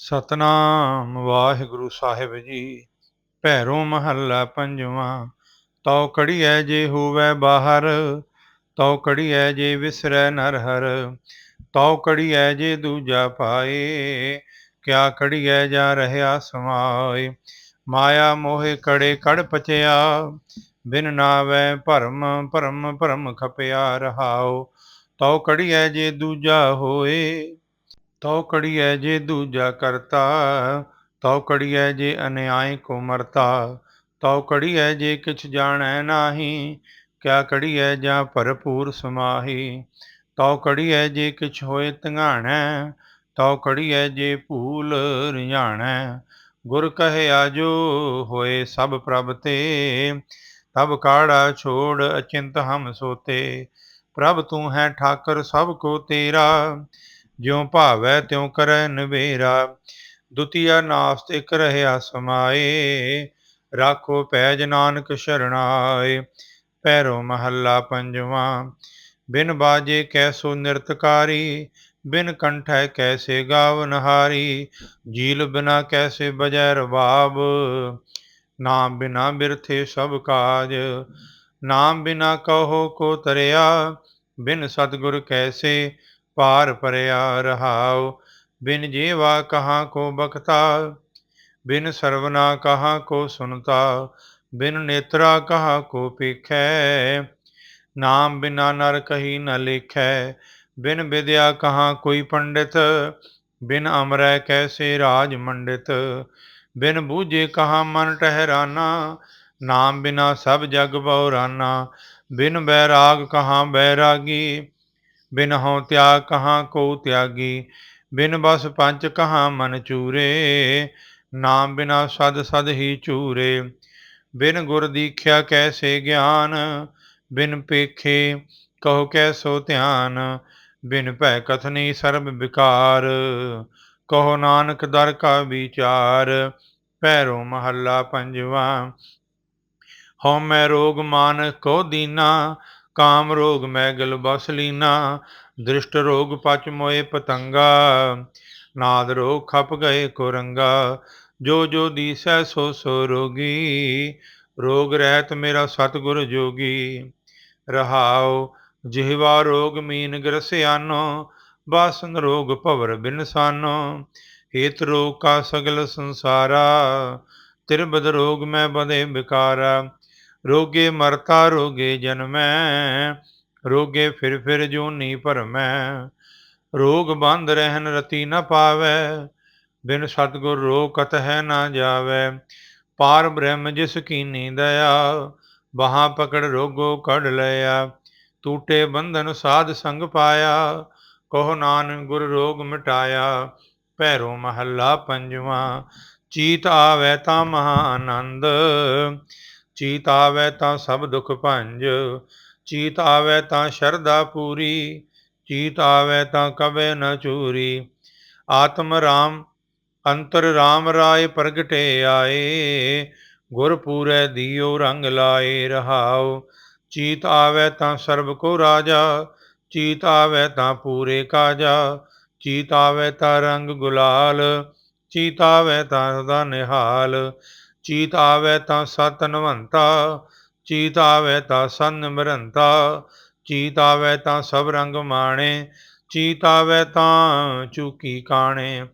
ਸਤਨਾਮ ਵਾਹਿਗੁਰੂ ਸਾਹਿਬ ਜੀ। ਭੈਰੋ ਮਹੱਲਾ ਪੰਜਵਾਂ, ਤਉ ਕੜੀਐ ਜੇ ਹੋਵੈ ਬਾਹਰ, ਤਉ ਕੜੀਐ ਜੇ ਵਿਸਰੈ ਨਰਹਰ, ਤਉ ਕੜੀਐ ਜੇ ਦੂਜਾ ਪਾਏ, ਕਿਆ ਕੜੀਐ ਜਾ ਰਹਿਆ ਸਮਾਏ। ਮਾਇਆ ਮੋਹਿ ਕੜੇ ਕੜ ਪਚਿਆ, ਬਿਨ ਨਾਵੈ ਭਰਮ ਭਰਮ ਭਰਮ ਖਪਿਆ ਰਹਾਉ। ਤਉ ਕੜੀਐ ਜੇ ਦੂਜਾ ਹੋਏ ਤਉ ਕੜੀਐ ਜੇ ਦੂਜਾ ਕਰਤਾ, ਤਉ ਕੜੀਐ ਜੇ ਅਨਿਆਇ ਕੋ ਮਰਤਾ ਤਉ ਕੜੀਐ ਜੇ ਕਿਛ ਜਾਣੈ ਨਾਹੀ, ਕਿਆ ਕੜੀਐ ਜਾਂ ਭਰਪੂਰ ਸਮਾਹੀ? ਤਉ ਕੜੀਐ ਜੇ ਕਿਛ ਹੋਏ ਤੰਗਾਣੈ ਤਉ ਕੜੀਐ ਜੇ ਭੂਲ ਰਿਝਾਣੈ ਗੁਰ ਕਹਿਆ ਜੋ ਹੋਏ ਸਭ ਪ੍ਰਭ ਤੇ, ਤਬ ਕਾੜਾ ਛੋੜ ਅਚਿੰਤ ਹਮ ਸੋਤੇ। ਪ੍ਰਭ ਤੂੰ ਹੈ ਠਾਕਰ ਸਭ ਕੋ ਤੇਰਾ ਜਿਉ ਭਾਵੈ ਤਿਉ ਕਰੈ ਨਵੇਰਾ, ਦੁਤੀਆ ਨਾਸਤ ਰਹਿਆ ਸਮਾਏ, ਰਾਖੋ ਪੈਜ ਨਾਨਕ ਸ਼ਰਣਾਏ ਪੈਰੋ ਮਹੱਲਾ ਪੰਜਵਾਂ, ਬਿਨ ਬਾਜੇ ਕੈਸੋ ਨਿਰਤਕਾਰੀ, ਬਿਨ ਕੰਠੈ ਕੈਸੇ ਗਾਵਨਹਾਰੀ ਜੀਲ ਬਿਨਾ ਕੈਸੇ ਬਜੈ ਰਬਾਬ ਨਾਮ ਬਿਨਾ ਬਿਰਥੇ ਸਭ ਕਾਜ, ਨਾਮ ਬਿਨਾ ਕਹੋ ਕੋ ਤਰਿਆ, ਬਿਨ ਸਤਗੁਰ ਕੈਸੇ ਪਾਰ ਪਰਿਆ ਰਹਾਉ, ਬਿਨ ਜੀਵਾ ਕਹਾ ਕੋ ਬਖਤਾ, ਬਿਨ ਸਰਵਨਾ ਕਹਾਂ ਕੋ ਸੁਨਤਾ, ਬਿਨ ਨੇਤਰਾ ਕਹਾਂ ਕੋ ਪੀਖੈ ਨਾਮ ਬਿਨਾ ਨਰ ਕਹੀ ਨ ਲਿਖੈ, ਬਿਨ ਵਿਦਿਆ ਕਹਾਂ ਕੋਈ ਪੰਡਿਤ, ਬਿਨ ਅਮਰੈ ਕੈਸੇ ਰਾਜ ਮੰਡਿਤ, ਬਿਨ ਬੂਝੇ ਕਹਾ ਮਨ ਟਹਿਰਾਨਾ, ਨਾਮ ਬਿਨਾ ਸਭ ਜਗ ਬਉਰਾਨਾ, ਬਿਨ ਬੈਰਾਗ ਕਹਾਂ ਬੈਰਾਗੀ ਬਿਨ ਹਉ ਤਿਆਗ ਕਹਾਂ ਕੋ ਤਿਆਗੀ, ਬਿਨ ਬਸ ਪੰਚ ਕਹਾਂ ਮਨ ਚੂਰੇ, ਨਾਮ ਬਿਨਾ ਸਦ ਸਦ ਹੀ ਚੂਰੇ। ਬਿਨ ਗੁਰ ਦੀਖਿਆ ਕੈਸੇ ਗਿਆਨ, ਬਿਨ ਪੇਖੇ ਕਹੋ ਕੈਸੋ ਧਿਆਨ, ਬਿਨ ਭੈ ਕਥਨੀ ਸਰਬ ਵਿਕਾਰ। ਕਹੋ ਨਾਨਕ ਦਰ ਕਾ ਵਿਚਾਰ ਪੈਰੋ ਮਹੱਲਾ ਪੰਜਵਾ। ਹਉ ਮੈਂ ਰੋਗ ਮਾਨ ਕੋ ਦੀਨਾ ਕਾਮ ਰੋਗ ਮੈਗਲ ਬਸ ਲੀਨਾ, ਦ੍ਰਿਸ਼ਟ ਰੋਗ ਪਚ ਮੋਏ ਪਤੰਗਾ। ਨਾਦ ਰੋਗ ਖਪ ਗਏ ਕੋਰੰਗਾ, ਜੋ ਜੋ ਦੀਸੈ ਸੋ ਸੋ ਰੋਗੀ। ਰੋਗ ਰਹਿਤ ਮੇਰਾ ਸਤਗੁਰ ਜੋਗੀ। ਰਹਾਉ, ਜਿਹਵਾ ਰੋਗ ਮੀਨ ਗ੍ਰਸਿਆਨੋ, ਬਾਸਨ ਰੋਗ ਭਵਰ ਬਿਨਸਾਨੋ। ਹੇਤ ਰੋਗ ਕਾ ਸਗਲ ਸੰਸਾਰਾ, ਤਿਰਬਦ ਰੋਗ ਮੈਂ ਬਦੇ ਬਿਕਾਰਾ। ਰੋਗੇ ਮਰਤਾ ਰੋਗੇ ਜਨਮੈ, ਰੋਗੇ ਫਿਰ ਫਿਰ ਜੂਨੀ ਭਰਮੈ। ਰੋਗ ਬੰਦ ਰਹਿਨ ਰਤੀ ਨ ਪਾਵੈ, ਬਿਨ ਸਤਗੁਰ ਰੋਗ ਕਤ ਹੈ ਨਾ ਜਾਵੈ। ਪਾਰ ਬ੍ਰਹਮ ਜਿਸ ਕੀਨੀ ਦਇਆ, ਬਾਹਾਂ ਪਕੜ ਰੋਗੋ ਕੜ ਲਿਆ। ਟੂਟੇ ਬੰਧਨ ਸਾਧ ਸੰਗ ਪਾਇਆ, ਕਹੋ ਨਾਨਕ ਗੁਰ ਰੋਗ ਮਿਟਾਇਆ। ਭੈਰੋ ਮਹੱਲਾ ਪੰਜਵਾਂ, ਚੀਤ ਆਵੈ ਤਾਂ ਮਹਾ ਆਨੰਦ ਚੀਤ ਆਵੈ ਤਾਂ ਸਭ ਦੁੱਖ ਭੰਜ, ਚੀਤ ਆਵੈ ਤਾਂ ਸ਼ਰਧਾ ਪੂਰੀ, ਚੀਤ ਆਵੈ ਤਾਂ ਕਵੇ ਨ ਚੂਰੀ। ਆਤਮ ਰਾਮ, ਅੰਤਰ ਰਾਮ ਰਾਏ ਪ੍ਰਗਟੇ ਆਏ, ਗੁਰ ਪੂਰੈ ਦੀਓ ਰੰਗ ਲਾਏ ਰਹਾਉ। ਚੀਤ ਆਵੈ ਤਾਂ ਸਰਬ ਕੋ ਰਾਜਾ, ਚੀਤ ਆਵੈ ਤਾਂ ਪੂਰੇ ਕਾਜਾ, ਚੀਤ ਆਵੈ ਤਾਂ ਰੰਗ ਗੁਲਾਲ, ਚੀਤ ਆਵੈ ਤਾਂ ਸਦਾ ਨਿਹਾਲ। ਚੀਤ ਆਵੈ ਤਾਂ ਸਤ ਨਵੰਤਾ, ਚੀਤ ਆਵੈ ਤਾਂ ਸੰਨ ਮਰੰਤਾ, ਚੀਤ ਆਵੈ ਤਾਂ ਸਭ ਰੰਗ ਮਾਣੇ, ਚੀਤ ਆਵੈ ਤਾਂ ਚੁਕੀ ਕਾਣੇ,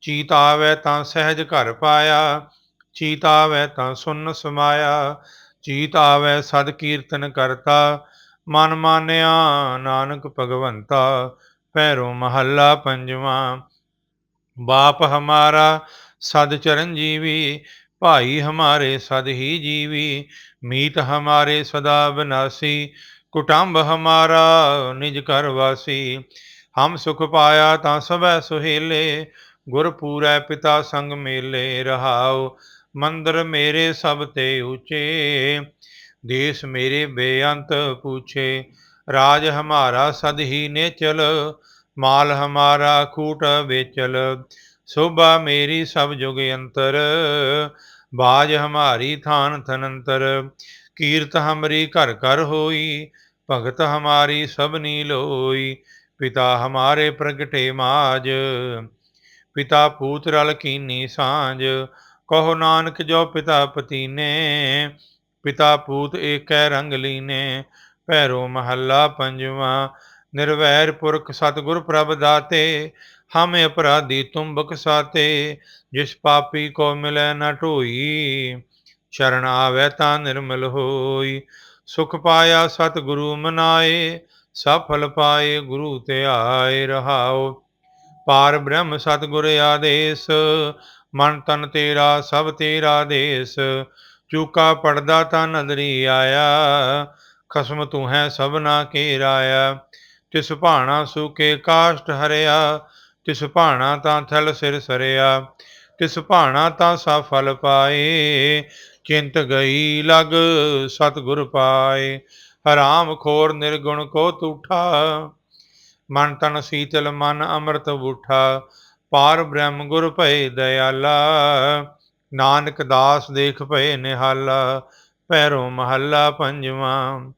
ਚੀਤ ਆਵੈ ਤਾਂ ਸਹਿਜ ਘਰ ਪਾਇਆ, ਚੀਤ ਆਵੈ ਤਾਂ ਸੁਨ ਸਮਾਇਆ, ਚੀਤ ਆਵੈ ਸਦ ਕੀਰਤਨ ਕਰਤਾ, ਮਨ ਮਾਨਿਆ ਨਾਨਕ ਭਗਵੰਤਾ ਪੈਰੋ ਮਹੱਲਾ ਪੰਜਵਾਂ, ਬਾਪ ਹਮਾਰਾ ਸਦ ਚਰਨਜੀਵੀ ਭਾਈ ਹਮਾਰੇ ਸਦ ਹੀ ਜੀਵੀ, ਮੀਤ ਹਮਾਰੇ ਸਦਾ ਬਨਾਸੀ, ਕੁਟੰਬ ਹਮਾਰਾ ਨਿਜ ਘਰ ਵਾਸੀ। ਹਮ ਸੁਖ ਪਾਇਆ ਤਾਂ ਸਭੈ ਸੁਹੇਲੇ, ਗੁਰ ਪੂਰੈ ਪਿਤਾ ਸੰਗ ਮੇਲੇ ਰਹਾਉ। ਮੰਦਰ ਮੇਰੇ ਸਭ ਤੇ ਉੱਚੇ, ਦੇਸ ਮੇਰੇ ਬੇਅੰਤ ਪੁੱਛੇ। ਰਾਜ ਹਮਾਰਾ ਸਦ ਹੀ ਨੇਚਲ, ਮਾਲ ਹਮਾਰਾ ਖੂਟ ਵੇਚਲ। ਸੋਭਾ ਮੇਰੀ ਸਭ ਜੁਗ ਅੰਤਰ, ਬਾਜ ਹਮਾਰੀ ਥਾਨ ਥਨੰਤਰ। ਕੀਰਤ ਹਮਰੀ ਘਰ ਘਰ ਹੋਈ, ਭਗਤ ਹਮਾਰੀ ਸਭਨੀ ਲੋਈ ਪਿਤਾ ਹਮਾਰੇ ਪ੍ਰਗਟੇ ਮਾਜ, ਪਿਤਾ ਪੂਤ ਰਲ ਕੀਨੀ ਸਾਂਝ। ਕਹੋ ਨਾਨਕ ਜੋ ਪਿਤਾ ਪਤੀ ਨੇ ਪਿਤਾ ਪੂਤ ਏਕੈ ਰੰਗ ਲੀਨੇ। ਭੈਰੋ ਮਹੱਲਾ ਪੰਜਵਾ, ਨਿਰਵੈਰ ਪੁਰਖ ਸਤਿਗੁਰ ਪ੍ਰਭ ਦਾਤੇ। ਹਮੇ ਅਪਰਾਧੀ ਤੁਮ ਬਖਸਾਤੇ ਜਿਸ ਪਾਪੀ ਕੋ ਮਿਲੈ ਨ ਢੋਈ। ਸ਼ਰਨ ਆਵੈ ਤਾਂ ਨਿਰਮਲ ਹੋਈ। ਸੁਖ ਪਾਇਆ ਸਤਿਗੁਰੂ ਮਨਾਏ ਸਫਲ ਪਾਏ ਗੁਰੂ ਤੇ ਆਏ ਰਹਾਓ ਪਾਰ ਬ੍ਰਹਮ ਸਤਿਗੁਰ ਆਦੇਸ, ਮਨ ਤਨ ਤੇਰਾ ਸਭ ਤੇਰਾ ਦੇਸ। ਚੂਕਾ ਪੜਦਾ ਤਾਂ ਨਦਰੀ ਆਇਆ, ਖਸਮ ਤੂੰ ਹੈ ਸਭਨਾ ਕੇ ਰਾਇਆ ਤਿਸ ਭਾਣਾ ਸੁਕੇ ਕਾਸ਼ਟ ਹਰਿਆ ਤਿਸ ਭਾਣਾ ਤਾਂ ਥਲ ਸਿਰ ਸਰਿਆ, ਤਿਸ ਭਾਣਾ ਤਾਂ ਸਫਲ ਪਾਏ, ਚਿੰਤ ਗਈ ਲਗ ਸਤਿਗੁਰ ਪਾਏ। ਹਰਾਮ ਖੋਰ ਨਿਰਗੁਣ ਕੋ ਤੂਠਾ, ਮਨ ਤਨ ਸੀਤਲ ਮਨ ਅੰਮ੍ਰਿਤ ਬੂਠਾ। ਪਾਰ ਬ੍ਰਹਮ ਗੁਰ ਭਏ ਦਇਆਲਾ, ਨਾਨਕ ਦਾਸ ਦੇਖ ਭਏ ਨਿਹਾਲਾ ਪੈਰੋਂ ਮਹੱਲਾ ਪੰਜਵਾਂ।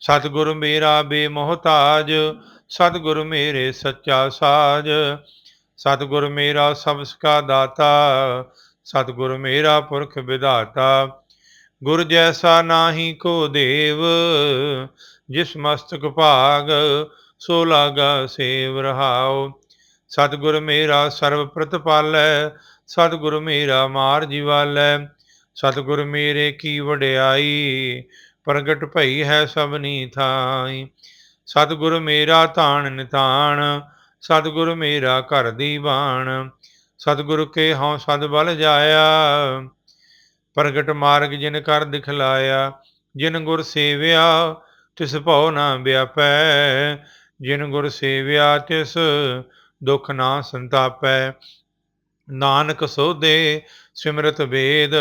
ਸਤਿਗੁਰ ਮੇਰਾ ਬੇਮੋਹਤਾਜ ਸਤਿਗੁਰ ਮੇਰੇ ਸੱਚਾ ਸਾਜ, ਸਤਿਗੁਰ ਮੇਰਾ ਸਭ ਸਕਾ ਦਾਤਾ, ਸਤਿਗੁਰ ਮੇਰਾ ਪੁਰਖ ਵਿਧਾਤਾ। ਗੁਰ ਜੈਸਾ ਨਾਹੀ ਕੋ ਦੇਵ, ਜਿਸ ਮਸਤਕ ਭਾਗ ਸੋ ਲਾਗਾ ਸੇਵ ਰਹਾਉ। ਸਤਿਗੁਰ ਮੇਰਾ ਸਰਬ ਪ੍ਰਤਪਾਲੈ, ਸਤਿਗੁਰ ਮੇਰਾ ਮਾਰ ਜਿਵਾਲੈ ਸਤਿਗੁਰ ਮੇਰੇ ਕੀ ਵਡਿਆਈ, ਪ੍ਰਗਟ ਭਈ ਹੈ ਸਭਨੀ ਥਾਈ। ਸਤਿਗੁਰ ਮੇਰਾ ਧਾਨ ਨਿਤਾਨ ਸਤਿਗੁਰ ਮੇਰਾ ਘਰ ਦੀ ਬਾਣ ਸਤਿਗੁਰ ਕੇ ਹਉ ਸਦ ਬਲ ਜਾਇਆ। ਪ੍ਰਗਟ ਮਾਰਗ ਜਿਨ ਕਰ ਦਿਖਲਾਇਆ, ਜਿਨ ਗੁਰ ਸੇਵਿਆ ਤਿਸ ਭਉ ਨਾ ਵਿਆਪੈ। ਜਿਨ ਗੁਰ ਸੇਵਿਆ ਤਿਸ ਦੁਖ ਨਾ ਸੰਤਾਪੈ। ਨਾਨਕ ਸੋਧੇ ਸਿਮਰਤ ਵੇਦ,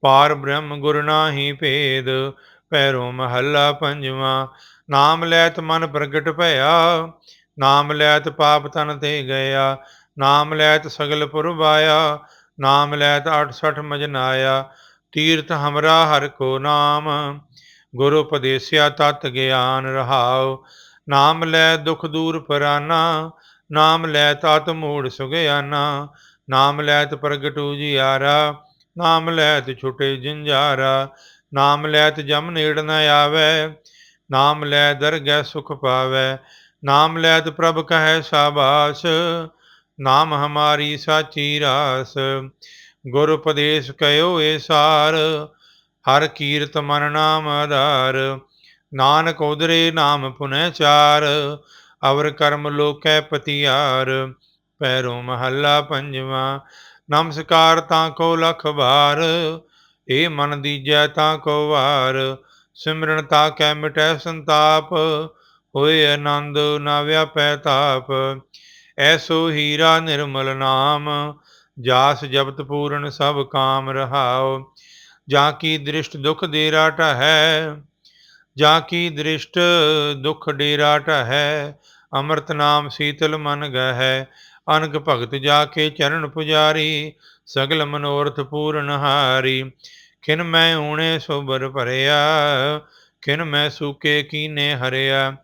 ਪਾਰ ਬ੍ਰਹਮ ਗੁਰ ਨਾਹੀ ਭੇਦ ਪੈਰੋਂ ਮਹੱਲਾ ਪੰਜਵਾਂ। ਨਾਮ ਲੈਤ ਮਨ ਪ੍ਰਗਟ ਭਇਆ, ਨਾਮ ਲੈਤ ਪਾਪ ਤਨ ਤੇ ਗਿਆ, ਨਾਮ ਲੈਤ ਸਗਲ ਪੁਰਬਾਇਆ ਨਾਮ ਲੈਤ 68 ਮਜਨਾਇਆ ਤੀਰਥ ਹਮਰਾ ਹਰ ਕੋ ਨਾਮ, ਗੁਰੂ ਉਪਦੇਸਿਆ ਤਤ ਗਿਆਨ ਰਹਾਉ, ਨਾਮ ਲੈ ਦੁਖ ਦੂਰ ਪਰਾਨਾ, ਨਾਮ ਲੈ ਤਤ ਮੂੜ ਸੁਗਿਆਨਾ ਨਾਮ ਲੈਤ ਪ੍ਰਗਟੂ ਜਿਆਰਾ ਨਾਮ ਲੈਤ ਛੁਟੇ ਜਿੰਜਾਰਾ, ਨਾਮ ਲੈਤ ਜਮ ਨੇੜ ਨ ਆਵੇ ਨਾਮ ਲੈ ਦਰਗਹਿ ਸੁਖ ਪਾਵੇ, ਨਾਮ ਲੈਤ ਪ੍ਰਭ ਕਹੈ ਸਾਬਾਸ, ਨਾਮ ਹਮਾਰੀ ਸਾਚੀ ਰਾਸ। ਗੁਰ ਉਪਦੇਸ਼ ਕਯੋ ਏ ਸਾਰ, ਹਰ ਕੀਰਤ ਮਨ ਨਾਮ ਆਧਾਰ। ਨਾਨਕ ਉਦਰੇ ਨਾਮ ਪੁਨੈ ਚਾਰ, ਅਵਰ ਕਰਮ ਲੋਕੈ ਪਤਿਆਰ। ਪੈਰੋਂ ਮਹੱਲਾ ਪੰਜਵਾ, ਨਮਸਕਾਰ ਤਾਂ ਕੋ ਲਖ ਬਾਰ, ਏ ਮਨ ਦੀਜੈ ਤਾਂ ਕੋ ਵਾਰ। ਸਿਮਰਨ ਤਾ ਕੈ ਮਿਟੈ ਸੰਤਾਪ, ਹੋਏ ਆਨੰਦ ਨਾ ਵਿਆਪੈ ਤਾਪ ਐਸੋ ਹੀਰਾ ਨਿਰਮਲ ਨਾਮ, ਜਾਸ ਜਪਤ ਪੂਰਨ ਸਭ ਕਾਮ ਰਹਾਉ। ਜਾਂ ਕੀ ਦ੍ਰਿਸ਼ਟ ਦੁਖ ਦੇ ਰਾਟਾ ਹੈ ਜਾਂ ਕੀ ਦ੍ਰਿਸ਼ਟ ਦੁਖ ਡੇਰਾ ਹੈ ਅੰਮ੍ਰਿਤ ਨਾਮ ਸੀਤਲ ਮਨ ਗਹਿ। ਅਨਕ ਭਗਤ ਜਾ ਕੇ ਚਰਨ ਪੁਜਾਰੀ, ਸਗਲ ਮਨੋਰਥ ਪੂਰਨ ਹਾਰੀ। ਖਿਨ ਮੈਂ ਊਣੇ ਸੋਬਰ ਭਰਿਆ ਖਿਨ ਮੈਂ ਸੂਕੇ ਕੀਨੇ ਹਰਿਆ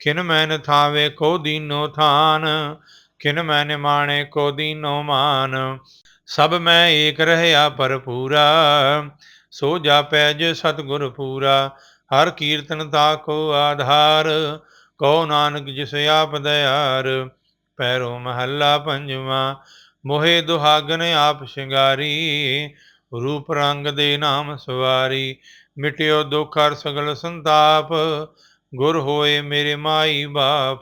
ਖਿਨ ਮੈਂ ਨ ਥਾਵੇ ਕੋ ਦੀਨੋ ਥਾਨ ਖਿਨ ਮੈਂ ਨਿਮਾਣੇ ਕੋ ਦੀਨੋ ਮਾਨ। ਸਭ ਮੈਂ ਏਕ ਰਹਿਆ ਪਰਪੂਰਾ ਸੋ ਜਾਪੈ ਜੇ ਸਤਗੁਰ ਪੂਰਾ, ਹਰ ਕੀਰਤਨ ਤਾ ਕੋ ਆਧਾਰ ਕੋ ਨਾਨਕ ਜਿਸ ਆਪ ਦਇਆਰ। ਪੈਰੋ ਮਹੱਲਾ ਪੰਜਵਾ, ਮੋਹਿ ਦੁਹਾਗਨ ਆਪ ਸ਼ਿੰਗਾਰੀ ਰੂਪ ਰੰਗ ਦੇ ਨਾਮ ਸਵਾਰੀ, ਮਿਟਿਓ ਦੁਖ ਹਰ ਸਗਲ ਸੰਤਾਪ, ਗੁਰ ਹੋਏ ਮੇਰੇ ਮਾਈ ਬਾਪ,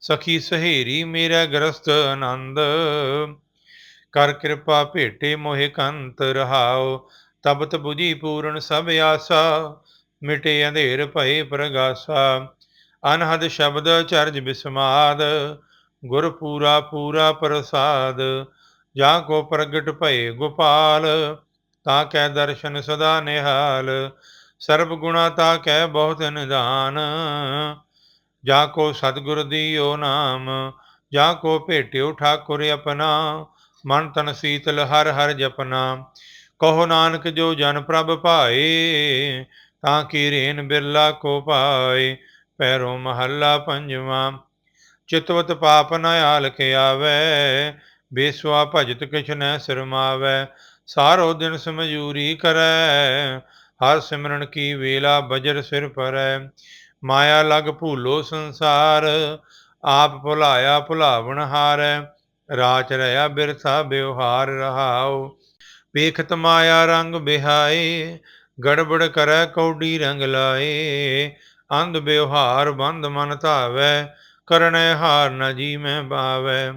ਸਖੀ ਸਹੇਰੀ ਮੇਰਾ ਗ੍ਰਸਤ ਆਨੰਦ। ਕਰ ਕਿਰਪਾ ਭੇਟੇ ਮੋਹਿ ਕੰਤ ਰਹਾਓ ਤਬਤ 부ਜੀ ਪੂਰਨ ਸਭ ਆਸਾ, ਮਿਟੇ ਅੰਧੇਰ ਭਏ ਪ੍ਰਗਾਸਾ। ਅਨਹਦ ਸ਼ਬਦ ਚਰਜ ਬਿਸਮਾਦ, ਗੁਰ ਪੂਰਾ ਪੂਰਾ ਪ੍ਰਸਾਦ ਜਾ ਕੋ ਪ੍ਰਗਟ ਭਏ ਗੋਪਾਲ, ਤਾਂ ਕੈ ਦਰਸ਼ਨ ਸਦਾ ਨਿਹਾਲ। ਸਰਬ ਗੁਣਾ ਤਾ ਕੈ ਬਹੁਤ ਨਿਦਾਨ ਜਾ ਕੋ ਸਤਗੁਰ ਦੀਓ ਨਾਮ, ਜਾ ਕੋ ਭੇਟਿਓ ਠਾਕੁਰ ਆਪਣਾ। ਮਨ ਤਨ ਸੀਤਲ ਹਰ ਹਰ ਜਪਨਾ। ਕਹੋ ਨਾਨਕ ਜੋ ਜਨ ਪ੍ਰਭ ਭਾਏ, ਤਾਂ ਕੀ ਰੇਨ ਬਿਰਲਾ ਕੋ ਪਾਏ ਪੈਰੋਂ ਮਹੱਲਾ ਪੰਜਵਾਂ, ਚਿਤਵਤ ਪਾਪ ਨ ਆਲ ਕੇ ਆਵੇ। ਬੇਸਵਾ ਭਜਤ ਕਿਛ ਸਿਰਮਾਵੈ ਸਾਰੋ ਦਿਨ ਸਮਜੂਰੀ ਕਰੈ। ਹਰ ਸਿਮਰਨ ਕੀ ਵੇਲਾ ਬਜਰ ਸਿਰ ਪਰੈ ਮਾਇਆ ਲਗ ਭੂਲੋ ਸੰਸਾਰ, ਆਪ ਭੁਲਾਇਆ ਭੁਲਾਵਣ ਹਾਰੈ। ਰਾਚ ਰਹਾ ਬਿਰਥਾ ਬਿਵਹਾਰ ਰਹਾਉ। ਵੇਖਤ ਮਾਇਆ ਰੰਗ ਬਿਹਾਏ, ਗੜਬੜ ਕਰੈ ਕੌਡੀ ਰੰਗ ਲਾਏ। ਅੰਧ ਬਿਵਹਾਰ ਬੰਦ ਮਨ ਧਾਵੈ, ਕਰਨੈ ਹਾਰ ਨ ਜੀ ਮੈਂ ਬਾਵੈ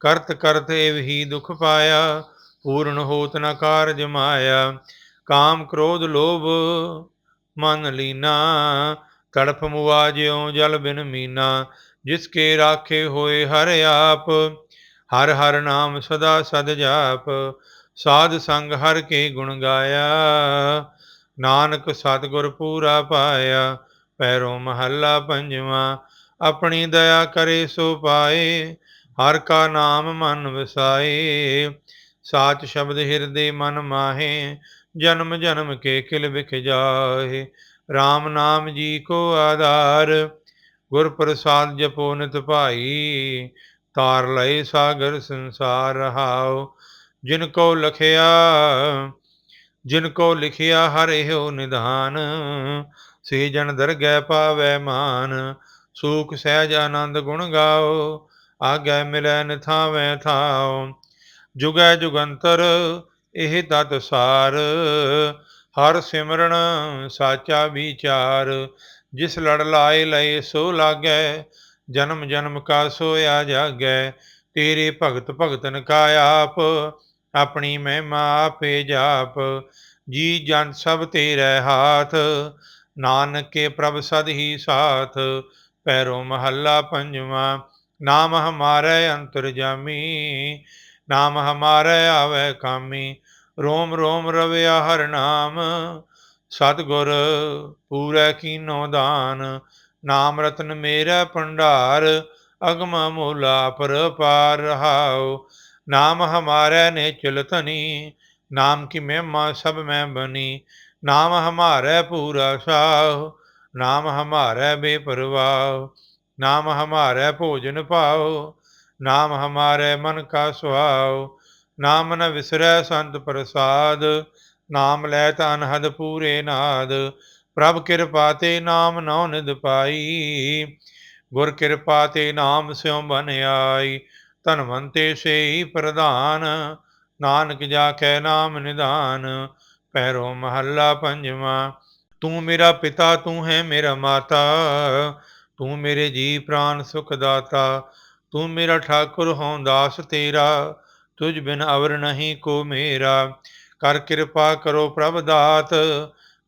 ਕਰਤ ਕਰਤ ਏਵ ਹੀ ਦੁਖ ਪਾਇਆ, ਪੂਰਨ ਹੋਤ ਨ ਕਾਰਜ ਮਾਇਆ। ਕਾਮ ਕ੍ਰੋਧ ਲੋਭ ਮਨ ਲੀਨਾ ਤੜਫ ਮੁਆ ਜਿਉ ਜਲ ਬਿਨ ਮੀਨਾ। ਜਿਸ ਕੇ ਰਾਖੇ ਹੋਏ ਹਰ ਆਪ, ਹਰ ਹਰ ਨਾਮ ਸਦਾ ਸਦ ਜਾਪ। ਸਾਧ ਸੰਗ ਹਰ ਕੇ ਗੁਣ ਗਾਇਆ, ਨਾਨਕ ਸਤਿਗੁਰ ਪੂਰਾ ਪਾਇਆ। ਪੈਰੋਂ ਮਹੱਲਾ ਪੰਜਵਾਂ, ਆਪਣੀ ਦਇਆ ਕਰੇ ਸੋ ਪਾਏ। ਹਰ ਕਾ ਨਾਮ ਮਨ ਵਸਾਏ, ਸਾਚ ਸ਼ਬਦ ਹਿਰਦੇ ਮਨ ਮਾਹੇ, ਜਨਮ ਜਨਮ ਕੇ ਕਿਲ ਵਿਖ ਜਾਏ RAM ਨਾਮ ਜੀ ਕੋ ਆਧਾਰ, ਗੁਰ ਪ੍ਰਸਾਦ ਜਪੋ ਨਿਤ ਭਾਈ, ਤਾਰ ਲਏ ਸਾਗਰ ਸੰਸਾਰ ਰਹਾਉ। ਜਿਨ ਕੋ ਲਖਿਆ, ਜਿਨ ਕੋ ਲਿਖਿਆ ਹਰਿਓ ਨਿਧਾਨ, ਸੇ ਜਨ ਦਰਗਹਿ ਪਾਵੈ ਮਾਨ, ਸੂਖ ਸਹਿਜ ਆਨੰਦ ਗੁਣ ਗਾਓ। ਆਗੈ ਮਿਲੈ ਨਿਥਾਵੈ ਥਾਉ, ਜੁਗੈ ਜੁਗੰਤਰ ਇਹ ਤਤ ਸਾਰ। ਹਰ ਸਿਮਰਨ ਸਾਚਾ ਵਿਚਾਰ, ਜਿਸ ਲੜ ਲਾਏ ਲਏ ਸੋ ਲਾਗੈ, ਜਨਮ ਜਨਮ ਕਾ ਸੋਇਆ ਜਾਗੈ, ਤੇਰੇ ਭਗਤ ਭਗਤਨ ਕਾ ਆਪ, ਆਪਣੀ ਮਹਿਮਾ ਆਪੇ ਜਾਪ। ਜੀ ਜਨ ਸਭ ਤੇਰੇ ਹਾਥ, ਨਾਨਕੇ ਪ੍ਰਭ ਸਦ ਹੀ ਸਾਥ, ਪੈਰੋ ਮਹੱਲਾ ਪੰਜਵਾ। ਨਾਮ ਹਮਾਰੇ ਅੰਤਰਜਾਮੀ ਨਾਮ ਹਮਾਰੇ ਆਵੇ ਕਾਮੀ। ਰੋਮ ਰੋਮ ਰਵਿਆ ਹਰ ਨਾਮ, ਸਤਗੁਰ ਪੂਰੈ ਕੀਨੋ ਦਾਨ। ਨਾਮ ਰਤਨ ਮੇਰਾ ਭੰਡਾਰ, ਅਗਮ ਮੂਲਾ ਪਰਪਾਰ ਰਹਾਉ। ਨਾਮ ਹਮਾਰੇ ਨੇ ਚਲਤਨੀ ਨਾਮ ਕੀ ਮਹਿਮਾ ਸਭ ਮੈਂ ਬਨੀ। ਨਾਮ ਹਮਾਰੇ ਪੂਰਾ ਸਾਹ ਨਾਮ ਹਮਾਰੇ ਬੇਪਰਵਾਹ। ਨਾਮ ਹਮਾਰੇ ਭੋਜਨ ਪਾਓ ਨਾਮ ਹਮਾਰੇ ਮਨ ਕਾ ਸੁਹਾਉ, ਨਾਮ ਨ ਵਿਸਰੈ ਸੰਤ ਪ੍ਰਸਾਦ, ਨਾਮ ਲੈ ਤਾਂ ਅਨਹਦ ਪੂਰੇ ਨਾਦ, ਪ੍ਰਭ ਕਿਰਪਾ ਤੇ ਨਾਮ ਨਉ ਨਿਦ ਪਾਈ, ਗੁਰ ਕਿਰਪਾ ਤੇ ਨਾਮ ਸਿਉ ਬਨ ਆਈ, ਧਨਵੰਤੇ ਸੇਈ ਪ੍ਰਧਾਨ, ਨਾਨਕ ਜਾ ਕੈ ਨਾਮ ਨਿਧਾਨ, ਪੈਰੋ ਮਹੱਲਾ ਪੰਜਵਾ, ਤੂੰ ਮੇਰਾ ਪਿਤਾ, ਤੂੰ ਹੈ ਮੇਰਾ ਮਾਤਾ ਤੂੰ ਮੇਰੇ ਜੀ ਪ੍ਰਾਨ ਸੁਖ ਦਾਤਾ ਤੂੰ ਮੇਰਾ ਠਾਕੁਰ ਹੋਂ ਦਾਸ ਤੇਰਾ, ਤੁਝ ਬਿਨ ਅਵਰ ਨਹੀਂ ਕੋ ਮੇਰਾ। ਕਰ ਕਿਰਪਾ ਕਰੋ ਪ੍ਰਭ ਦਾਤ,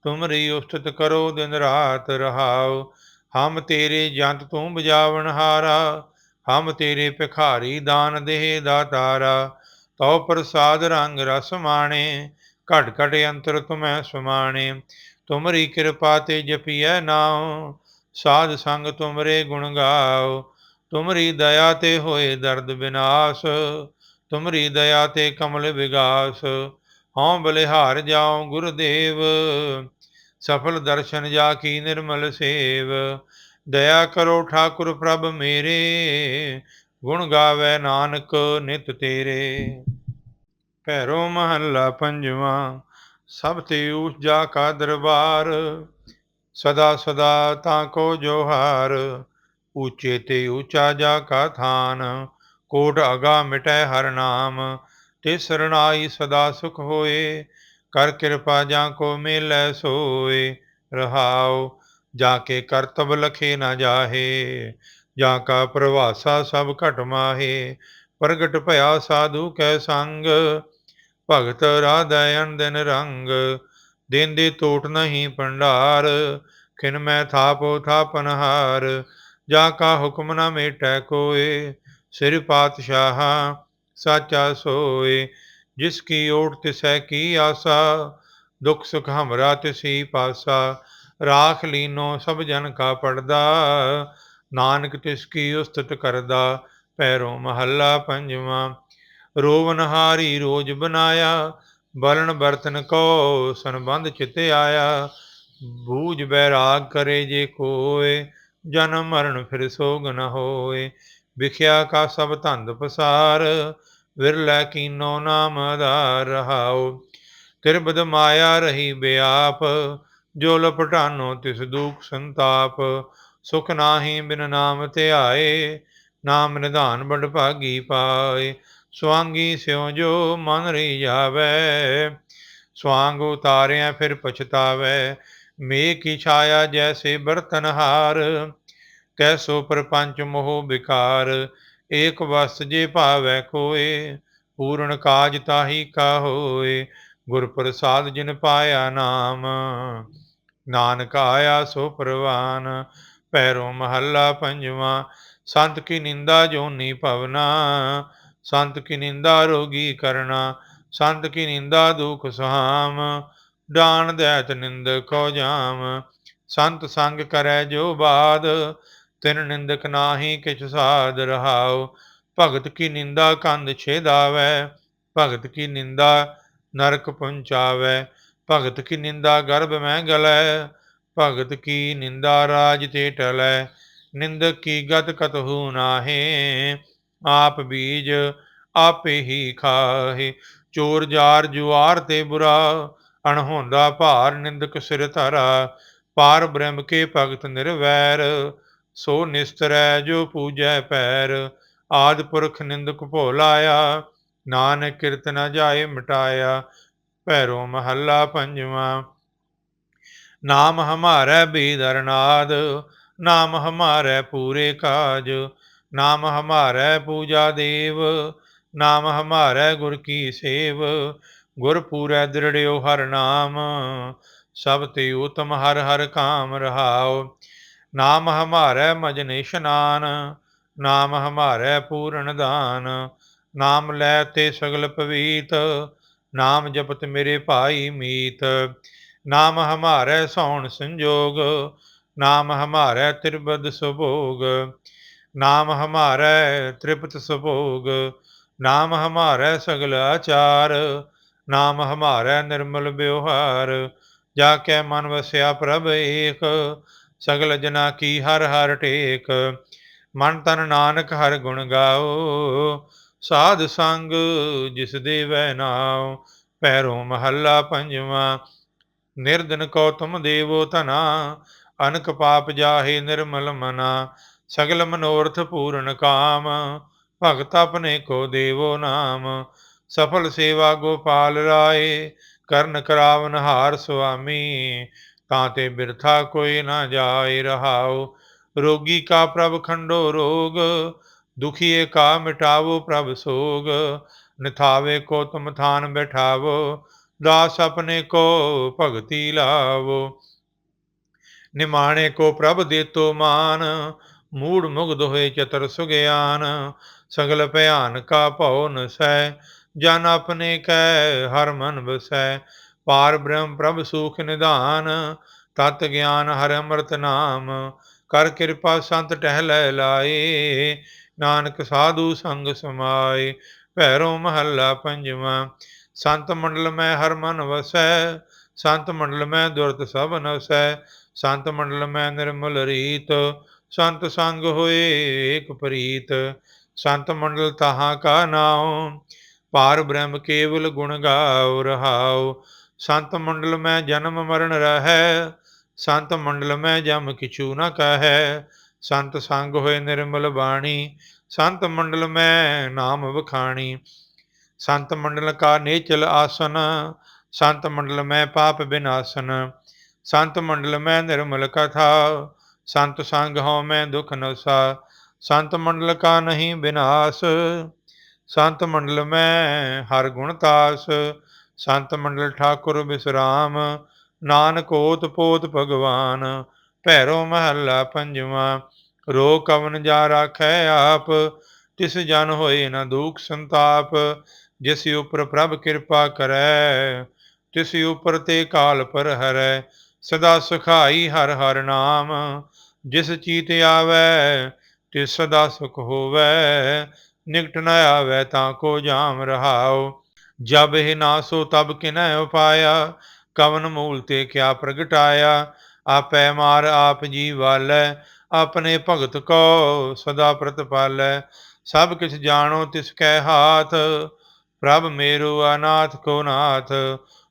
ਤੁਮਰੀ ਉਸਤਤ ਕਰੋ ਦਿਨ ਰਾਤ ਰਹਾਉ। ਹਮ ਤੇਰੇ ਜੰਤ ਤੂੰ ਬਜਾਵਣ ਹਾਰਾ, ਹਮ ਤੇਰੇ ਭਿਖਾਰੀ ਦਾਨ ਦੇਹ ਦਾਤਾਰਾ ਤਉ ਪ੍ਰਸਾਦ ਰੰਗ ਰਸ ਮਾਣੇ, ਘਟ ਘਟ ਅੰਤਰ ਤੁਮੈ ਸੁਮਾਣੇ। ਤੁਮਰੀ ਕਿਰਪਾ ਤੇ ਜਪੀਐ ਨਾਉ ਸਾਧ ਸੰਗ ਤੁਮਰੇ ਗੁਣ ਗਾਓ, ਤੁਮਰੀ ਦਇਆ ਤੇ ਹੋਏ ਦਰਦ ਵਿਨਾਸ ਤੁਮਰੀ ਦਇਆ ਤੇ ਕਮਲ ਵਿਗਾਸ, ਹਉ ਬਲਿਹਾਰ ਜਾਉ ਗੁਰਦੇਵ, ਸਫਲ ਦਰਸ਼ਨ ਜਾ ਕੀ ਨਿਰਮਲ ਸੇਵ, ਦਇਆ ਕਰੋ ਠਾਕੁਰ ਪ੍ਰਭ ਮੇਰੇ, ਗੁਣ ਗਾਵੇ ਨਾਨਕ ਨਿਤ ਤੇਰੇ। ਭੈਰੋ ਮਹੱਲਾ ਪੰਜਵਾ, ਸਭ ਤੇ ਜਾ ਕਾ ਦਰਬਾਰ ਸਦਾ ਸਦਾ ਤਾਂ ਕੋ ਜੋਹਾਰ, ਉੱਚੇ ਤੇ ਉੱਚਾ ਜਾ ਕਾ ਥਾਨ, ਕੋਟ ਅਗਾ ਮਿਟੈ ਹਰ ਨਾਮ, ਤੇ ਸਰਣਾਈ ਸਦਾ ਸੁਖ ਹੋਏ, ਕਰ ਕਿਰਪਾ ਜਾਂ ਕੋ ਮਿਲੈ ਸੋਏ, ਰਹਾਉ, ਜਾ ਕੇ ਕਰਤਬ ਲਖੇ ਨਾ ਜਾਹੇ, ਜਾਂ ਕਾ ਪ੍ਰਵਾਸਾ ਸਭ ਘਟ ਮਾਹੇ, ਪ੍ਰਗਟ ਭਇਆ ਸਾਧੂ ਕੈ ਸੰਗ, ਭਗਤ ਰਾਧਾਇਨ ਦਿਨ ਰੰਗ ਦਿਨ ਦੇ ਟੋਟ ਨਹੀਂ ਭੰਡਾਰ, ਖਿਨ ਮੈਂ ਥਾਪੋ ਥਾਪਨਹਾਰ ਜਾ ਕਾ ਹੁਕਮ ਨਾ ਮੇਟੈ ਕੋਏ, ਸਿਰ ਪਾਤਸ਼ਾਹ ਸਾਚਾ ਸੋਏ, ਜਿਸ ਕੀ ਓਟ ਤਿਸੈ ਕੀ ਆਸਾ, ਦੁਖ ਸੁਖ ਹਮਰਾ ਤਿਸੀ ਪਾਸਾ, ਰਾਖ ਲੀਨੋ ਸਭ ਜਨ ਕਾ ਪੜਦਾ, ਨਾਨਕ ਤਿਸ ਕੀ ਉਸਤਤ ਕਰਦਾ, ਪੈਰੋਂ ਮਹੱਲਾ ਪੰਜਵਾਂ, ਰੋਵਨਹਾਰੀ ਰੋਜ ਬਨਾਇਆ ਬਲਨ ਬਰਤਨ ਕੋ ਸੰਬੰਧ ਚਿਤ ਆਇਆ, ਬੂਝ ਬੈਰਾਗ ਕਰੇ ਜੇ ਕੋਏ, ਜਨਮ ਮਰਨ ਫਿਰ ਸੋਗ ਨ ਹੋਏ। ਵਿਖਿਆ ਕਾ ਸਭ ਧੰਦ ਪਸਾਰ, ਵਿਰਲੇ ਕੀਨੋ ਨਾਮ ਆਧਾਰ ਰਹਾਉ। ਤਿਰਬਦ ਮਾਇਆ ਰਹੀ ਬਿਆਪ, ਜੋ ਲਪਟਾਨੋ ਤਿਸ ਦੁਖ ਸੰਤਾਪ। ਸੁਖ ਨਾਹੀ ਬਿਨ ਨਾਮ ਧਿਆਏ, ਨਾਮ ਨਿਧਾਨ ਬੜ ਭਾਗੀ ਪਾਏ। ਸਵਾਂਗੀ ਸਿਉ ਜੋ ਮਨ ਰਹੀ ਜਾਵੇ, ਸਵਾਂਗ ਉਤਾਰਿਆ ਫਿਰ ਪਛਤਾਵੇ ਮੇ ਕੀ ਛਾਇਆ ਜੈਸੇ ਬਰਤਨ ਹਾਰ ਕੈਸੋ ਪਰਪੰਚ ਮੋਹ ਵਿਕਾਰ ਏਕ ਵਸ ਜੇ ਭਾਵੈ ਕੋਏ ਪੂਰਨ ਕਾਜ ਤਾਹੀ ਕਾ ਹੋਏ ਗੁਰ ਪ੍ਰਸਾਦ ਜਿਨ ਪਾਇਆ ਨਾਮ, ਨਾਨਕ ਆਇਆ ਸੋ ਪ੍ਰਵਾਨ ਪੈਰੋਂ ਮਹੱਲਾ ਪੰਜਵਾਂ, ਸੰਤ ਕੀ ਨਿੰਦਾ ਜੋਨੀ ਭਵਨਾ ਸੰਤ ਕੀ ਨਿੰਦਾ ਰੋਗੀ ਕਰਨਾ ਸੰਤ ਕੀ ਨਿੰਦਾ ਦੁਖ ਸੁਹਾਮ, ਡਾਨ ਦੈਤ ਨਿੰਦ ਕੋ ਜਾਮ, ਸੰਤ ਸੰਗ ਕਰੈ ਜੋ ਬਾਦ, ਤਿਨ ਨਿੰਦਕ ਨਾਹੀ ਕਿਛ ਸਾਧ ਰਹਾਉ, ਭਗਤ ਕੀ ਨਿੰਦਾ ਕੰਧ ਛੇਦਾਵੈ, ਭਗਤ ਕੀ ਨਿੰਦਾ ਨਰਕ ਪਹੁੰਚਾਵੈ, ਭਗਤ ਕੀ ਨਿੰਦਾ ਗਰਭ ਮੈਂ ਗਲੈ, ਭਗਤ ਕੀ ਨਿੰਦਾ ਰਾਜ ਤੇ ਟਲੈ, ਨਿੰਦਕ ਕੀ ਗਤ ਕਤਹੂ ਨਾਹੇ ਆਪ ਬੀਜ ਆਪੇ ਹੀ ਖਾਹੇ। ਚੋਰ ਜਾਰ ਜੁਆਰ ਤੇ ਬੁਰਾ, ਅਣਹੋਂਦਾ ਭਾਰ ਨਿੰਦਕ ਸਿਰ ਧਰਾ। ਪਾਰ ਬ੍ਰਹਮ ਕੇ ਭਗਤ ਨਿਰਵੈਰ, ਸੋ ਨਿਸਤਰੈ ਜੋ ਪੂਜੈ ਪੈਰ। ਆਦ ਪੁਰਖ ਨਿੰਦਕ ਭੋਲਾਇਆ, ਨਾਨਕ ਕਿਰਤ ਨ ਜਾਏ ਮਿਟਾਇਆ। ਭੈਰੋ ਮਹੱਲਾ ਪੰਜਵਾਂ। ਨਾਮ ਹਮਾਰੇ ਬੇਦਰਨਾਦ, ਨਾਮ ਹਮਾਰੇ ਪੂਰੇ ਕਾਜ। ਨਾਮ ਹਮਾਰੈ ਪੂਜਾ ਦੇਵ, ਨਾਮ ਹਮਾਰੈ ਗੁਰ ਕੀ ਸੇਵ, ਗੁਰ ਪੂਰੈ ਦ੍ਰਿੜਿਓ ਹਰ ਨਾਮ, ਸਭ ਤੇ ਉਤਮ ਹਰ ਹਰ ਕਾਮ ਰਹਾਉ। ਨਾਮ ਹਮਾਰੈ ਮਜਨ ਇਸ਼ਨਾਨ ਨਾਮ ਹਮਾਰੈ ਪੂਰਨ ਦਾਨ, ਨਾਮ ਲੈ ਤੇ ਸਗਲ ਪਵੀਤ, ਨਾਮ ਜਪਤ ਮੇਰੇ ਭਾਈ ਮੀਤ। ਨਾਮ ਹਮਾਰੈ ਸੌਣ ਸੰਜੋਗ, ਨਾਮ ਹਮਾਰੈ ਤਿਰਬਦ ਸੁਭੋਗ ਨਾਮ ਹਮਾਰੈ ਤ੍ਰਿਪਤ ਸੁਭੋਗ, ਨਾਮ ਹਮਾਰੈ ਸਗਲ ਆਚਾਰ, ਨਾਮ ਹਮਾਰੈ ਨਿਰਮਲ ਵਿਵਹਾਰ, ਜਾ ਕੈ ਮਨ ਵਸਿਆ ਪ੍ਰਭ ਏਕ, ਸਗਲ ਜਨਾ ਕੀ ਹਰ ਹਰ ਟੇਕ, ਮਨ ਤਨ ਨਾਨਕ ਹਰ ਗੁਣ ਗਾਓ, ਸਾਧ ਸੰਗ ਜਿਸ ਦੇ ਵੈ ਨਾਉ, ਪੈਰੋਂ ਮਹੱਲਾ ਪੰਜਵਾਂ, ਨਿਰਦਨ ਕੋ ਤੁਮ ਦੇਵੋ ਧਨਾ, ਅਨਕ ਪਾਪ ਜਾਹੇ ਨਿਰਮਲ ਮਨਾ ਸਗਲ ਮਨੋਰਥ ਪੂਰਨ ਕਾਮ, ਭਗਤ ਆਪਣੇ ਕੋ ਦੇਵੋ ਨਾਮ। ਸਫਲ ਸੇਵਾ ਗੋਪਾਲ ਰਾਏ, ਕਰਨ ਕਰਾਵਨ ਹਾਰ ਸੁਆਮੀ। ਤਾਂ ਤੇ ਬਿਰਥਾ ਕੋਈ ਨਾ ਜਾਏ ਰਹਾਉ। ਰੋਗੀ ਕਾ ਪ੍ਰਭ ਖੰਡੋ ਰੋਗ ਦੁਖੀਏ ਕਾ ਮਿਟਾਵੋ ਪ੍ਰਭ ਸੋਗ। ਨਿਥਾਵੇ ਕੋ ਤੁਮ ਥਾਨ ਬਿਠਾਵੋ, ਦਾਸ ਆਪਣੇ ਕੋ ਭਗਤੀ ਲਾਵੋ। ਨਿਮਾਣੇ ਕੋ ਪ੍ਰਭ ਦੇਤੋ ਮਾਨ ਮੂੜ ਮੁਗਧ ਹੋਏ ਚਤਰ ਸੁਗਿਆਨ, ਸਗਲ ਭਿਆਨ ਕਾ ਭਉ ਨਸੈ ਜਨ ਆਪਣੇ ਕੈ ਹਰ ਮਨ ਵਸੈ। ਪਾਰ ਬ੍ਰਹਮ ਪ੍ਰਭ ਸੁਖ ਨਿਧਾਨ, ਤਤ ਗਿਆਨ ਹਰਿ ਅੰਮ੍ਰਿਤ ਨਾਮ, ਕਰ ਕਿਰਪਾ ਸੰਤ ਟਹਿ ਲਾਏ, ਨਾਨਕ ਸਾਧੂ ਸੰਗ ਸਮਾਏ, ਭੈਰੋ ਮਹੱਲਾ ਪੰਜਵਾਂ। ਸੰਤ ਮੰਡਲ ਮੈਂ ਹਰ ਮਨ ਵਸੈ, ਸੰਤ ਮੰਡਲ ਮੈਂ ਦੁਰਤ ਸਭ ਨਸੈ, ਸੰਤ ਮੰਡਲ ਮੈਂ ਨਿਰਮਲ ਰੀਤ ਸੰਤ ਸੰਗ ਹੋਏ ਏਕ ਪ੍ਰੀਤ, ਸੰਤ ਮੰਡਲ ਤਹਾਂ ਕਾ ਨਾਉ ਪਾਰ ਬ੍ਰਹਮ ਕੇਵਲ ਗੁਣ ਗਾਉ ਰਹਾਉ। ਸੰਤ ਮੰਡਲ ਮੈਂ ਜਨਮ ਮਰਨ ਰਹੈ, ਸੰਤ ਮੰਡਲ ਮੈਂ ਜਮ ਕਿਛੂ ਨ ਕਹੈ। ਸੰਤ ਸੰਗ ਹੋਏ ਨਿਰਮਲ ਬਾਣੀ, ਸੰਤ ਮੰਡਲ ਮੈਂ ਨਾਮ ਵਖਾਣੀ। ਸੰਤ ਮੰਡਲ ਕਾ ਨੇਚਲ ਆਸਨ, ਸੰਤ ਮੰਡਲ ਮੈਂ ਪਾਪ ਬਿਨਾਸਨ। ਸੰਤ ਮੰਡਲ ਮੈਂ ਨਿਰਮਲ ਕਥਾ ਸੰਤ ਸੰਗ ਹਉ ਮੈਂ ਦੁਖ ਨਸਾ ਸੰਤ ਮੰਡਲ ਕਾ ਨਹੀਂ ਬਿਨਾਸ਼, ਸੰਤ ਮੰਡਲ ਮੈਂ ਹਰ ਗੁਣ ਤਾਸ, ਸੰਤ ਮੰਡਲ ਠਾਕੁਰ ਬਿਸਰਾਮ, ਨਾਨਕ ਓਤ ਪੋਤ ਭਗਵਾਨ, ਭੈਰੋ ਮਹੱਲਾ ਪੰਜਵਾਂ, ਰੋ ਕਵਨ ਜਾ ਰਾਖੈ ਆਪ, ਤਿਸ ਜਨ ਹੋਏ ਨਾ ਦੁਖ ਸੰਤਾਪ, ਜਿਸ ਉਪਰ ਪ੍ਰਭ ਕਿਰਪਾ ਕਰੈ, ਤਿਸ ਉਪਰ ਤੇ ਕਾਲ ਪਰ ਹਰੈ, ਸਦਾ ਸੁਖਾਈ ਹਰ ਹਰ ਨਾਮ ਜਿਸ ਚੀਤ ਆਵੈ, ਤਿਸ ਸਦਾ ਸੁਖ ਹੋਵੈ। ਨਿਕਟ ਨ ਆਵੈ ਤਾਂ ਕੋ ਜਾਮ ਰਹਾਉ। ਜਬ ਇਹ ਨਾਸੋ ਤਬ ਕਿਨੈ ਉਪਾਇਆ। ਕਵਨ ਮੂਲ ਤੇ ਕਿਆ ਪ੍ਰਗਟਾਇਆ। ਆਪੈ ਮਾਰ ਆਪ ਜੀ ਵਾਲੈ, ਆਪਣੇ ਭਗਤ ਕੋ ਸਦਾ ਪ੍ਰਤਪਾਲੈ। ਸਭ ਕਿਛ ਜਾਣੋ ਤਿਸ ਕੈ ਹਾਥ। ਪ੍ਰਭ ਮੇਰੂ ਅਨਾਥ ਕੋ ਨਾਥ।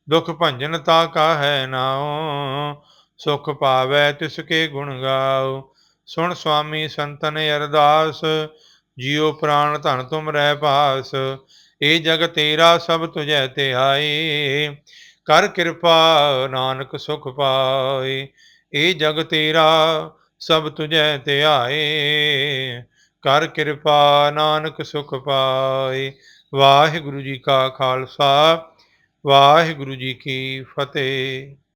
ਦੁਖ ਭੰਜਨ ਤਾ ਕਾਹੈ ਨਾਉ। ਸੁਖ ਪਾਵੈ ਤਿਸ ਕੇ ਗੁਣ ਗਾਉ ਸੁਣ ਸੁਆਮੀ ਸੰਤਨ ਅਰਦਾਸ, ਜਿਉ ਪ੍ਰਾਣ ਧਨ ਤੁਮ ਰਹਿ ਪਾਸ ਏ ਜਗ ਤੇਰਾ ਸਭ ਤੁਝੈ ਤੇ ਆਏ ਕਰ ਕਿਰਪਾ ਨਾਨਕ ਸੁਖ ਪਾਏ। ਏ ਜਗ ਤੇਰਾ ਸਭ ਤੁਝੈ ਤੇ ਆਏ ਕਰ ਕਿਰਪਾ ਨਾਨਕ ਸੁਖ ਪਾਏ। ਵਾਹਿਗੁਰੂ ਜੀ ਕਾ ਖਾਲਸਾ, ਵਾਹਿਗੁਰੂ ਜੀ ਕੀ ਫਤਿਹ।